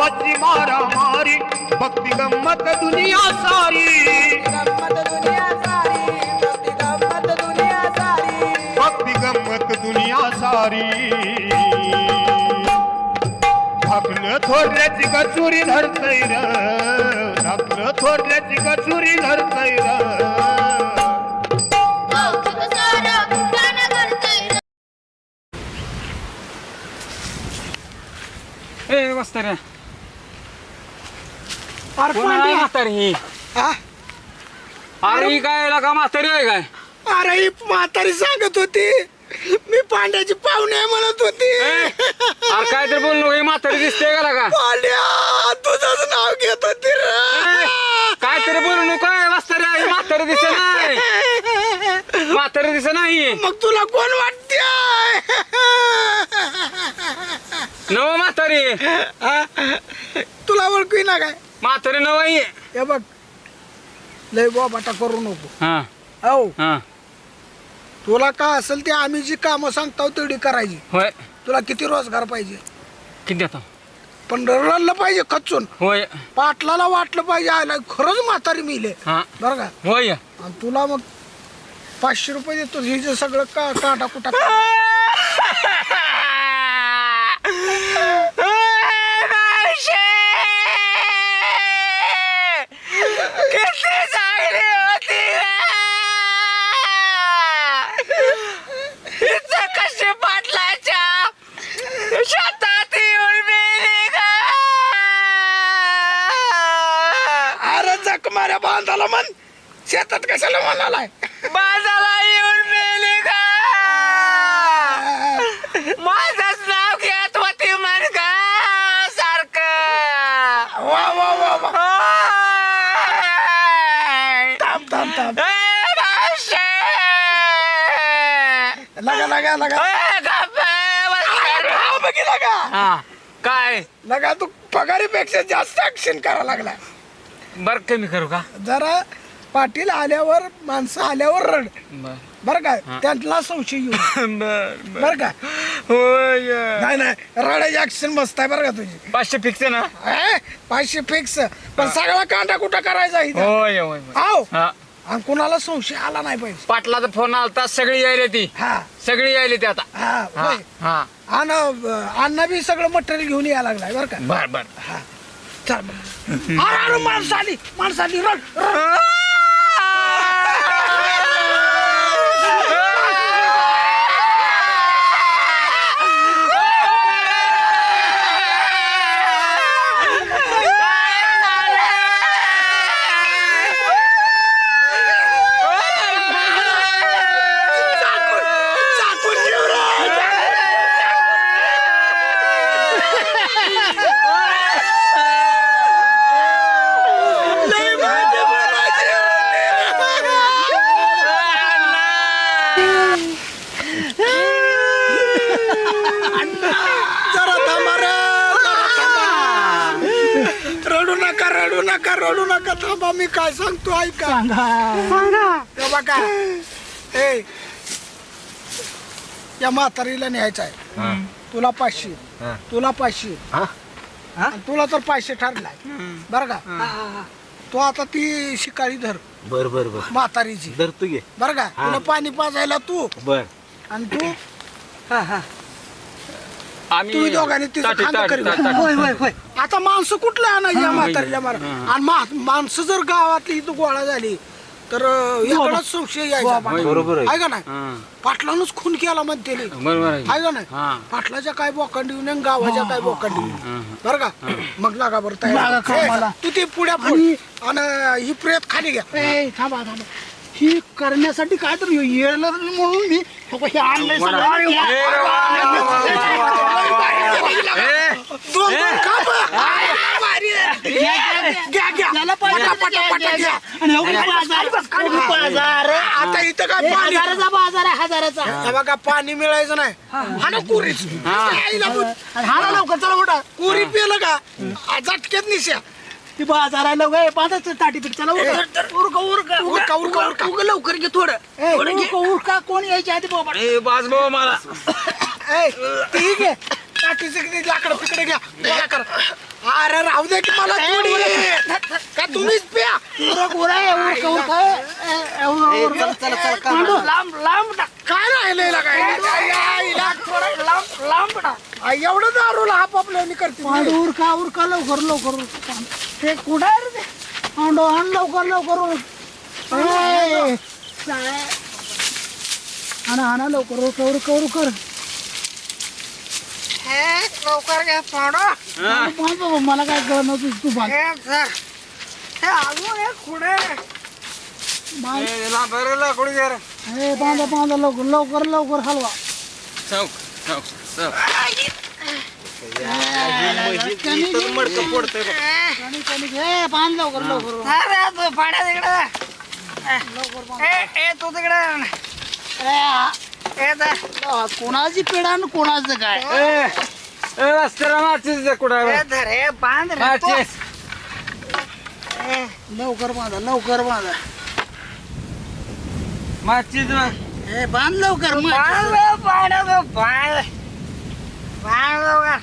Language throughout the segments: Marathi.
भावाची मारामारी भक्ती गंमत दुनिया सारी. गंमत दुनिया सारी भक्ती गंमत दुनिया सारी. भक्ती गंमत दुनिया सारी. धाकलं थोरल्याची कचुरी धरतय र. धाकलं थोरल्याची कचुरी धरतय र. ए वस्ताऱ्या अरे कोण आहे पांड्या. म्हातारी ही? हा? अरे ही काय का म्हातारी आहे काय? अरे ही म्हातारी सांगत होती. मी पांड्याची पाहुणे आहे म्हणत होती. ए, अरे काय तर बोल नको ही म्हातारी दिसते का का पांड्या तुझंच नाव घेत होती रे. काय तरी बोलू नको काय वस्ताऱ्या ही म्हातारी दिसत नाही. म्हातारी दिसत नाही. मग तुला कोण वाटते नव म्हातारी. तुला ओळखी ना काय? म्हातारी नव आहे. हे बघ लय बाटा करू नको. हा. हो हा. तुला काय असेल ते आम्ही जी कामं सांगतो तेवढी करायची. होय. तुला किती रोजगार पाहिजे? किती देतो पण रडलं पाहिजे खचून. होय. पाटलाला वाटलं पाहिजे आयला खरंच म्हातारी मिले हा. बरं का? होय. आणि तुला मग पाचशे रुपये देतो हे जे सगळं का काटा कुटा किती चांगली होती इथं कशी पाटलाच्या शेतात येऊन मेली का अरे जख माऱ्या बांधाला म्हण शेतात कशाला म्हणालाय? बाजाला येऊन मेली का? माझंच नाव घेत होती म्हण का सारखं. वा वा वा! थांब थांब थांब. ए, मावशे! लगा लगा लगा. ए, गप्पे, बस. हा, हा, काय? लगा तू पगारीपेक्षा जास्त ऍक्शन करा लागला बर कमी करू का? जरा पाटील आल्यावर माणसं आल्यावर रड. बर. बर का? त्यांना संशय येऊ बर बर. का? होय. नाही नाही. रडायची ऍक्शन मस्त आहे बरं का तुझी. पाचशे फिक्स ना? ए, पाचशे फिक्स पण सगळा कांटा कुठं करायचा इथं? होय होय आव. हा. आणि कुणाला संशय आला नाही पाहिजे. पाटलाचा फोन आलता सगळी यायली ती. हा. सगळी यायली ती आता. हा हा होय. हा. आणि अं, अण्णा बी सगळं मटेरियल घेऊन यायला लागलाय बरं का? बर बर. हा. चल. मग. अरे अरे माणसं आली माणसं आली रड. रड. चाकून चाकून जीव रे. लय माझ्या मनाची होती. जरा थांबा रे, जरा थांबा. रडू नका रडू नका रडू नका थांबा मी काय सांगतो ऐका. हे बघा. ए या म्हातारीला न्यायचं आहे. तुला पाचशे. तुला पाचशे. आणि तुला तर पाचशे ठरलाय. बरं का? तू आता ती शिकाळी धर. बर बर बर. म्हातारीची. धरतो घे बरं का? तुला पाणी पाजायला तू. बर. आणि तू आम्ही तुम्ही दोघांनी तिचं ताटी, खांदा ताटी, करीत ताटी, होता. ताटी. होय होय होय. आता माणसं कुठलं आणायची या म्हातारीला मार. आणि मा- माणसं जर गावातली इथं गोळा झाली तर एवढाच संशय यायचा. बरोबर आहे. आहे का नाही? हा, पाटलानच खून केला म्हणते बरोबर आहे. आहे का नाही? हा. पाटलाच्या काय बोकांडी येऊन आणि गावाच्या काय बोकांडी येऊन बरं का? मग लागा बरं तयार. ए, तू ती पुढ्या पुढ. आणि ही प्रेत खाली घ्या. थांबा थांबा. ही करण्यासाठी काय तर येलं म्हणून मी हे आणलंय सगळं. दोन दोन काप. भारी आहे. घ्या, घ्या. पटा, पटा, पटा घ्या. आणि का बाजार? बाजार. आता इथं काय पाणी हजाराचा बाजार आहे हजाराचा हे बघा पाणी मिळायचं नाही हा ना कुरीच आईला. हा ना लवकर चला मोठा कुरी पिलं का आ, झटक्यात निशा ती बाजाराला गे पाहताच ताटी पीठ चला उरका. उरका उरका. उरका उरका उरका. उगा लवकर घे थोडं. ए, उरका उरका. कोण यायच्या आधी बाबा? ए बाज भाऊ मला. ए, ठीक आहे किती लाकडं पिकडे घ्या. गोळा करा. अरे राहू दे की मला थोडी. का तुम्हीच प्या? उरक उरा उरका उरका ए, ए, उरका, उरका. पांडू, लांब लांब टाक. काय राहिलंय ला काय लांब लांब. आ, एवढं दारूला हाप आपल्याने करते पांडू उरका उरका लवकर लवकर उरका. ते कुठं आहे रे ते? आण लवकर लवकर उरक. ए, काय? आणा आणा लवकर उरका उरका उरकर लवकर घ्या पाडो मला काय कळत नव्हतं तू बांध हे सर हे अजून हे बांध. लाकूड घे रे. ए, बांधा बांधा लवकर लवकर लवकर हलवा. चौक बांध लवकर लवकर. अरे तू पाड्या तिकडे. ए ए तू तिकडे. ए, आ, ए जा. आ, कोणाची पिढा आणि कोणाचं काय? रस्त्याला माचीस कुठं? हे बांध लवकर बांधा लवकर बांधा. माचीस बघ. ए बांध लवकर मग. बांध रे, बांध रे, बांध. बांध लवकर.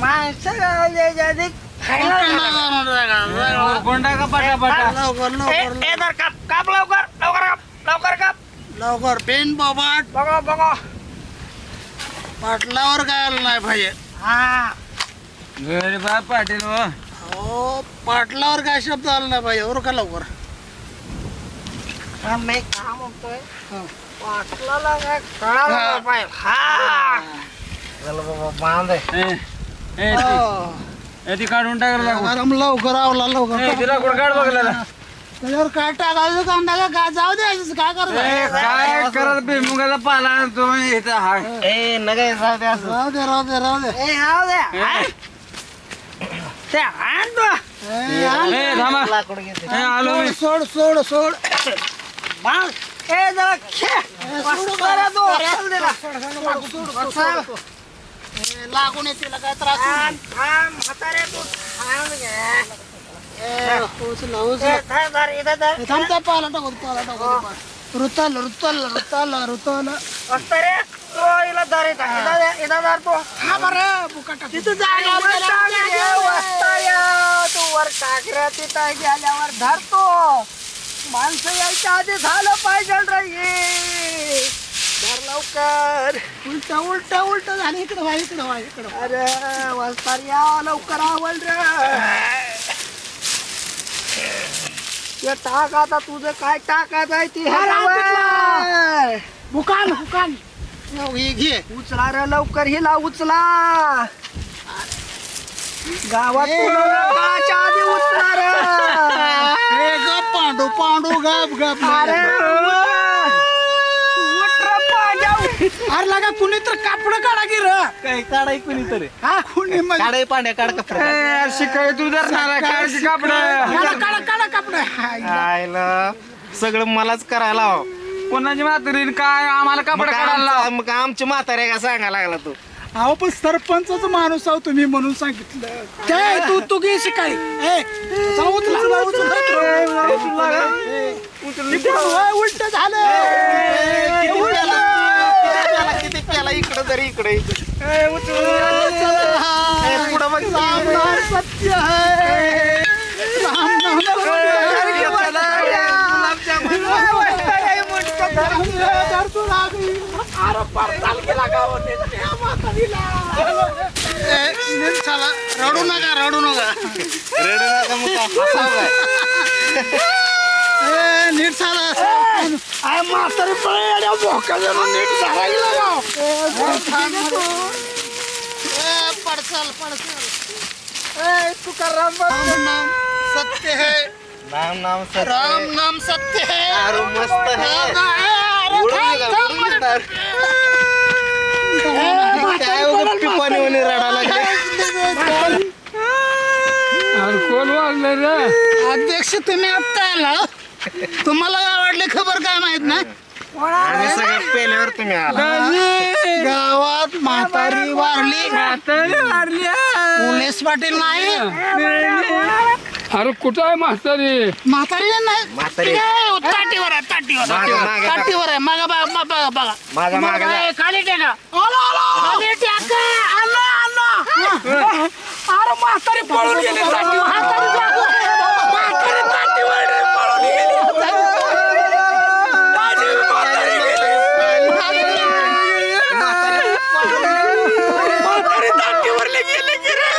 माणसं खायला. कोंडा का पटा पटा लवकर ए, लवकर. ए धर काप काप लवकर लवकर काप लवकर काप. लवकर पेन बाबाट. बघा बघा. पाटलावर काय आलं नाही पाहिजे. हा. घरी बा पाटील हो. हो पाटलावर काय शब्द आला नाही पाहिजे. बरं का लवकर. हा, मी काय म्हणतोय? वाटला काय कळालं पाहिजे हा. चला बाबा बांध. ए ए ती- ए, ती काढून. गरम लवकर आवला लवकर. ती लाकूड काढ त्याच्यावर काय टाकायचं कांदा का काय जाऊ दे काय करत काय करत भुईमुगाचा पाला आणतो म्हणजे इथं हा. ए नगे जाऊ दे असं. राहू दे राहू दे राहू दे. ए राहू दे. ए, ते आण तो. ए, आण. ए थांबा. लाकूड घेते. ए आलो मी. सोड सोड सोड. बांध ए जरा खे बरं तू चल दे ना. चल. ए, लागून येते काय त्रास होऊ थांब, थांब, म्हातारे तू थांब घे. नये. ए, उचला, उचला. ए, थांब, धर, इथं धर. ए, थांब त्या पाला टाकू पाला टाकू रुतल रुतल रुतल रुतल म्हातारे, तू हिला धर इथं. इथं धर, इथं धर तू. हा बरं बुकाटा तिथं जागा वर टाक रे, वस्ताया. तू वर टाक रे, तिथं गेल्यावर धरतो माणसं यायच्या आधी झालं पाहिजे रे हे. धर लवकर उलट उलट उलट झालं इकडं व्हा इकडं व्हा इकडं व्हा. अरे वस्तार या लवकर आवल रे टाक आता तुझं काय टाकायचं आहे ते हा, ह्याच्यावर. बुकान बुकान हो, हे घे उचला रे लवकर हिला उचला गावात ए. आधी उचला रे पांडू पांडू गप गप अरे. अरे लागा कुणी तर कापड काढा की र. काय काढाय कुणी तरी? हा कुणी म्हणजे? काढाय पांड्या काढ कपडे. शिकाय तू धरणार काळजी कापड? काढा. काढा काढा कापड. आयला सगळं मलाच करायला हवं. कोणाची म्हातारी काय? आम्हाला मग कापड काढायला आमचं- मग आमची म्हातारे का? सांगायला लागला तू. अहो पण सरपंचाचा माणूस आहो तुम्ही म्हणून सांगितलं काय तू तू घे शिकाय ए चला उचला उचला उचला उलट झालं ए, किती उलटं. इकडं तरी इकडे पुढं बघ राम नाम सत्य है राम नाम रडू नका रडू नका. रेड नका नीट झाला म्हातारी पळ्या भोका नीट पडचाल ए, तुकाराम बघ. राम नाम सत्य है. नाम नाम सत्य राम नाम सत्य है. मस्त है. कोण वाजलं रे? अध्यक्ष तुम्ही आता आला. तुम्हाला आवडले खबर काय माहीत ना आम्ही सगळं पेल्यावर तुम्ही आला. गावात म्हातारी वारली. पोलीस पाटील नाही? अरे कुठं आहे म्हातारी? म्हातारी नाही म्हातारी. ताटीवर आहे ताटीवर. मागे, मागे, ताटीवर आहे. मागा बघा बघा बघा. मागे खाली टेका. आलो आलो खाली टेका. अरे म्हातारी पळून गेली. ताटीवर. म्हातारी जागो. म्हातारी ताटीवर आहे, पळून गेली. म्हातारी ताटीवरली गेली की रे.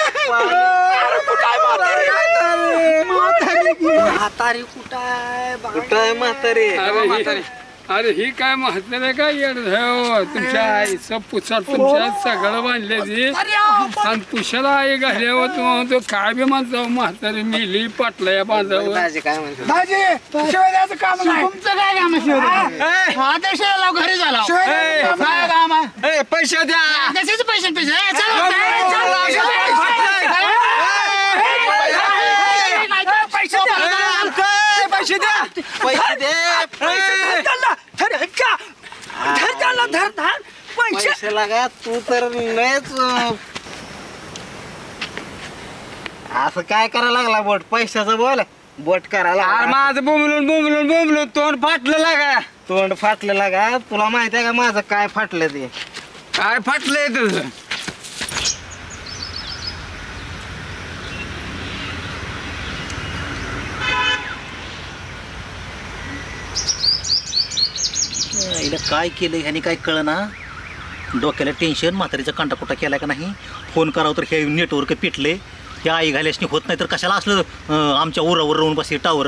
अरे कुठं आहे म्हातारी? म्हातारी कुठं आहे कुठं आहे म्हातारी अरे ही- अरे ही काय म्हातारे काय येड हो तुमच्या आईचं पुसात तुमच्या सगळं बांधले ती आणि पुशाला आई घाल्यावर तू म्हणतो काय बी म्हणतो म्हातारी मिली पाटला या बांधावर दाजी काय म्हणतो दाजी शिवाय द्यायचं काम नाही तुमचं काय काम आहे शिवराज? आदेश लाव घरी झाला काय काम आहे पैसे द्या पैसे पैसे ए, चल, ए, चल, चल, पैसे पैसे दे पैसे लागा तू तर लयच अं, असं काय करायला लागला? बोट पैशाचं बोल. बोट करायला अरे लागला. माझं बोंबलून बोंबलून बोंबलून तोंड फाटलं लागा. तोंड फाटलं लागा. तुला माहिती आहे का माझं काय फाटलं ते? काय फाटलंय तुझं? हिला काय केलं ह्याने काय कळना? डोक्याला टेन्शन म्हातारीचा कांटाकुटा केलाय का नाही? फोन करावं तर हे नेटवर्क पेटले. या आई घाल्यासनी होत नाही तर कशाला असलं आमच्या उरावर राहून बसले टावर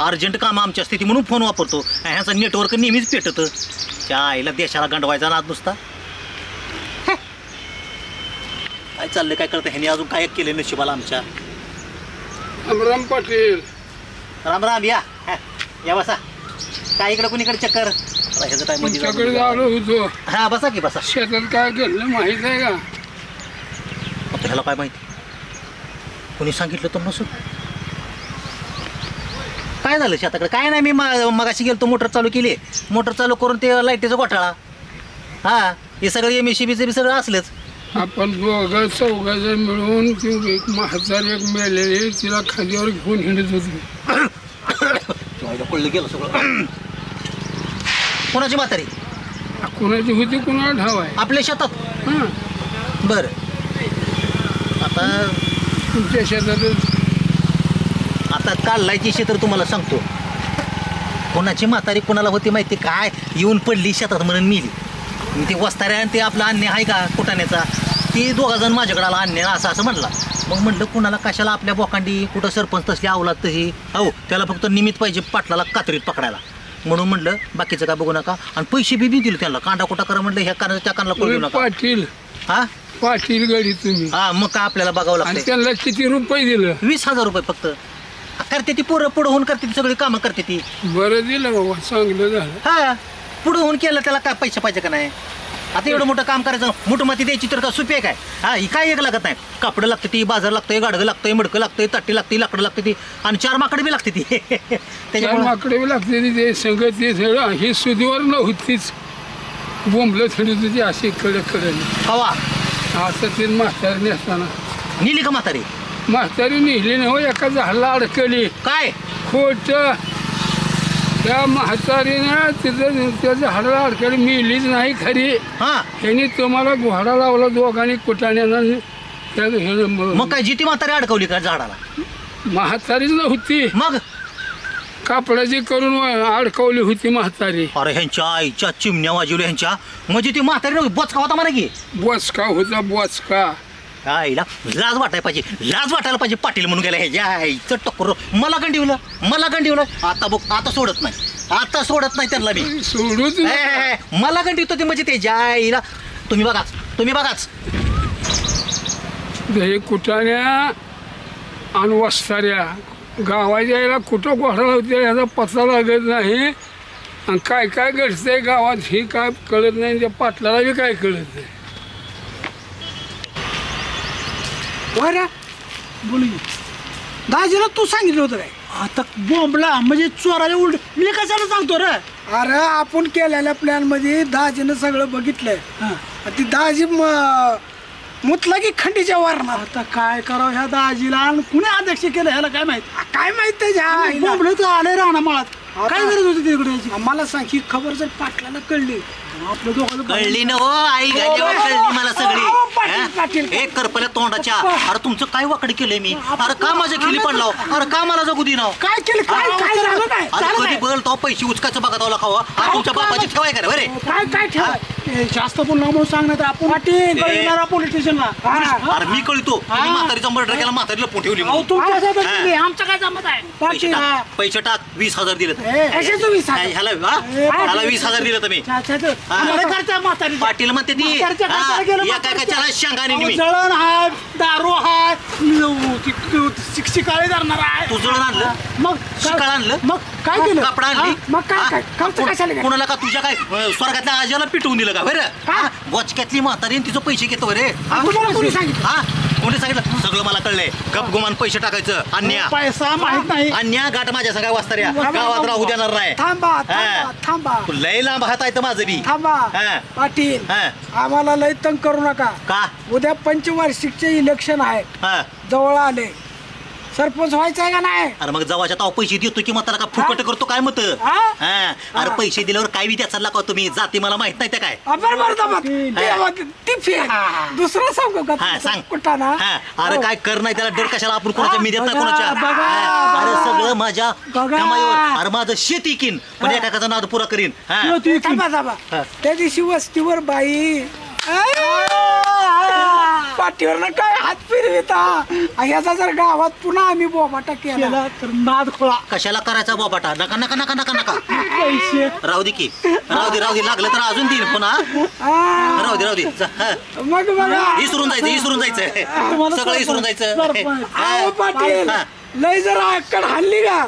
अर्जंट काम आमच्या स्थिती म्हणून फोन वापरतो. ह्याचा नेटवर्क नेहमीच पेटतं. त्या आईला देशाला गंडवायचा नाद नुसता. काय चाललंय काय करतं ह्याने अजून काय केलं नशिबाला आमच्या? अमराम पाटील. राम राम या. या बसा. काय इकडं कुणीकडे चक्कर? ह्याचं तुमच्याकडे जाऊन- आलो होतो हा बसा की बसा. शेतात काय गेलं माहीत आहे का? आता ह्याला काय माहिती? कोणी सांगितलं तर नसून. काय झालं शेताकडे? काय नाही मी मा- मगाशी गेलो मोटर चालू केली. मोटर चालू करून ते लाईटीचा घोटाळा. हा हे सगळं एम एस बी सगळं असलंच. आपण दोघं चौघ जण मिळून ती एक म्हातारी एक मेलेली तिला खांद्यावर घेऊन हिंडत होती. पडलं गेलं सगळं. कोणाची म्हातारी? कुणाची होती कुणाला ठाव आहे. आपल्या शेतात? हं. बरं. आता तुमच्या शेतातच. आता काढलायची तर तुम्हाला सांगतो. कोणाची म्हातारी कोणाला होती माहिती काय? येऊन पडली शेतात म्हणून मिली. मी ते वस्ताऱ्या आणि ते आपला अन्य आहे का? कुटाण्याचा? ती दोघा जण माझ्याकडे आला अन्य असं असं म्हणला. मग म्हणलं कुणाला कशाला आपल्या बोकांडी? कुठं सरपंच तसली आवलात तशी? हो त्याला फक्त निमित्त पाहिजे पाटलाला कात्रीत पकडायला. म्हणून म्हणलं बाकीचं काय बघू नका. आणि पैसे बी बी दिले त्याला कांदा कुटा करा म्हणलं ह्या कानाचं त्या कानाला तुम्ही नका. पाटील. हा? पाटील गडी तुम्ही. हा मग काय आपल्याला बघावं आणि लागतं त्यांना किती रुपये दिलं? वीस हजार रुपये फक्त. करते ती पोरं पुढं होऊन करते ती सगळी कामं करते ती. बरं दिलं बाबा चांगलं झालं. हा पुढं होऊन केलं त्याला काय पैसे पाहिजे का नाही? आता एवढं मोठं काम करायचं मोठं माती द्यायची तर का सुपी आहे काय? हा ही काय एक लागत नाही. कापडं लागते ती बाजार लागतंय गाडगं लागतंय मडकं लागतंय तट्टी लागते लाकडं लागते ती. आणि चार माकडे बी लागते ती. त्या त्याच्यामुळे माकडे बी लागते ती ते संगत ते सगळं ही सुधीवर नव्हतीच. बोंबलं थोडी तुझी अशी कडे कडे हवा असं ते म्हातारी असताना निली का म्हातारी? म्हातारी नेली ना हो एका झाडला अडकली. काय? खोट त्या म्हातारीनं तिथं त्या झाडाला अडकली. मिलीच नाही खरी. हा. ह्यानी तुम्हाला घोडा लावला दोघांनी कुटाण्यानं. त्या मग काय जिती म्हातारी अडकवली का झाडाला? म्हातारीच नव्हती. मग? कापडाची करून अडकवली होती म्हातारी. अरे ह्यांच्या आईच्या चिमण्या वाजवल्या ह्यांच्या. म्हणजे ती म्हातारी नव्हती बचका होता म्हणा की? बोचका होता बोचका. आईला लाज वाटायला पाहिजे. लाज वाटायला पाहिजे पाटील म्हणून गेला ह्याच्या आईचं टक्कर. मला गंडिवलं मला गंडिवलं आता बघ आता सोडत नाही. आता सोडत नाही त्यांना मी. सोडूच ए, नका. ए, ए, मला गंडिवतो ते म्हणजे त्याच्या आईला तुम्ही बघाच तुम्ही बघाच. हे कुटाण्या आणि वस्ताऱ्या? गावाच्या यायला कुठं घोडा होते ह्याचा पत्ता लागत नाही. आणि काय काय घडतंय गावात हे काय कळत नाही त्या पाटलाला बी काय कळत नाही. बरं. बोलू दाजीला तू सांगितलं होतं काय? आता बोंबला म्हणजे चोराला उलट. मी कशाला सांगतो रे? अरे आपण केलेल्या प्लॅनमध्ये दाजीनं सगळं बघितलंय. ती दाजी म- मुतला की खंडीच्या वारणार आता काय करावं ह्या दाजीला? आणि कुणी अध्यक्ष केलं ह्याला काय माहीत? काय माहीत त्याच्या आईला? बोंबलं तर आले राहणार माळात काय गरज होती तिकडे याची आम्हाला सांग ही खबर जर पाटलाला कळली कळली ना हो आई गाजेवर कळली मला सगळी. हा? एक करपल्या तोंडाच्या. अरे तुमचं काय वाकड केलंय मी? अरे का माझ्या खिली पडला हो? अरे का मला जगू दिनाव काय केलं? काय काय झालं काय अरे झालं कधी काय? बघल तो पैसे उचकाचं बघा तो खावा अरे तुमच्या बापाची ठेवाय का रे बरे काय काय ठेवा ए, जास्त बोलला म्हणून सांगण्यात आपण. पाटील. कळणार पोलीस स्टेशनला हा. अरे मी कळतो. तुम्ही म्हातारीचा मर्डर केला म्हातारीला फोन ठेवली अहो म्हणून. हा. आमचं काय जमत आहे? पैसे पाटील टाक. पैसे टाक. वीस हजार दिले हजार? ह्याला हा? ह्याला वीस हजार दिलं तुम्ही. आम्हाला करता म्हातारी पाटील म्हणते ती म्हातारीच्या हा, घरच्याला गेलं एका म्हातारीच्या. कशाला शेंगाने अहो, मी जळण हाय दारू हाय शिक्षिकाळे धरणार आहे तू जळण आणलं? मग काय- शिकाळ आणलं? मग काय केलं? कपडा आणली? हा? मग काय हा? काय कोण-? कोणाला का तुझ्या काय अं, स्वर्गातल्या आजाला पिटवून दिलं का? बरं. वचक्यातली म्हातारी आणि तिचं पैसे घेतो रे हा? कोणी सांगितलं? हा? कोणी सांगितलं? सगळं मला कळलंय. गप गुमान पैसे टाकायचं. अन्या. पैसा माहीत नाही. अन्या गाठ माझ्या सगळ्या वाचताऱ्या गावात राहू देणार नाही. थांबा. थांबा थांबा. तू लय लांब हात आहे तर माझं बी. थांबा. पाटील. हा. आम्हाला लय तंग करू नका. का? उद्या पंचवार्षिकचे इलेक्शन आहे. हा? जवळ आले. सरपंच व्हायचं आहे का नाही? अरे मग जवाच्या ताव पैसे देतो की म्हातारा का फुकट करतो काय मत? हा? अरे पैसे दिल्यावर काय त्याचा का तुम्ही? जाती मला माहीत नाही त्या काय. बरं बरं ती दुसरं सांगू का? हा सांग. कुठं ना? हा, अरे हो. काय कर नाही त्याला डर कशाला आपण कोणाच्या मी देत नाही कोणाच्या? बघा, हा, अरे. सगळं माझ्या बघा. कमाईवर अरे माझं शेत इकीन. पण एकाचा नाद पुरा करीन. हा. थांबा थांबा. हा. त्या दिवशी वस्तीवर बाई. पाठीवर काय हात फिरविता? याचा जर गावात पुन्हा आम्ही बोबाटा केला. केला तर नाद खोळा. कशाला करायचा बाबाटा? नका नका नका नका नका. पैसे. राहू दे की. राहू दे राहू दे. लागलं तर अजून देईन पुन्हा. राहू दे राहू दे. जा, हा. मग बघा. विसरून जायचं विसरून जायचं. सगळं विसरून जायचं. पाटील हा. लय जर आकड हल्ली का?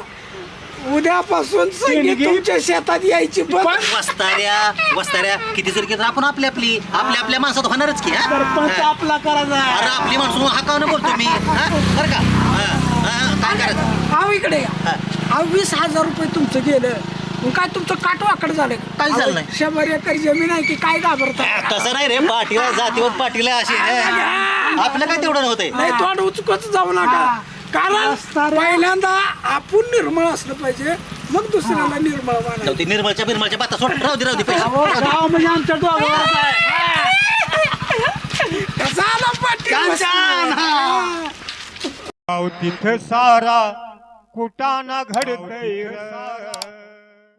उद्यापासून. तुमच्या शेतात यायची बंद वस्ताऱ्या वस्ताऱ्या. किती जर केलं आपण आपली आपली. आपल्या आपल्या माणसात होणारच की हा? सरपंच हा. आपला करायचा आपली माणसं हाकावनं बोलतो मी. हा? बरं का? हा, हा, काय करायचं. अहो इकडे या. हा. अहो वीस हजार रुपये तुमचं गेलं. मग काय तुमचं काटवाकड झालं? काय झालं नाही? शंभर एकर जमीन आहे की काय घाबरता? तसं नाही रे. पाठीला जातीवर पाठीला असे हा. आपलं काय तेवढं नव्हतंय नाही तोंड उचकत जाऊ नका. कारण पहिल्यांदा आपण निर्मळ असलं पाहिजे मग दुसऱ्याला निर्मळ मानायचं दे, निर्मलच्या बिरमलच्या बाता सोड. राहू दे राहू दे अहो, गाव म्हणजे आमच्या आहे. पाटील तिथं सारा कुटाना घडतय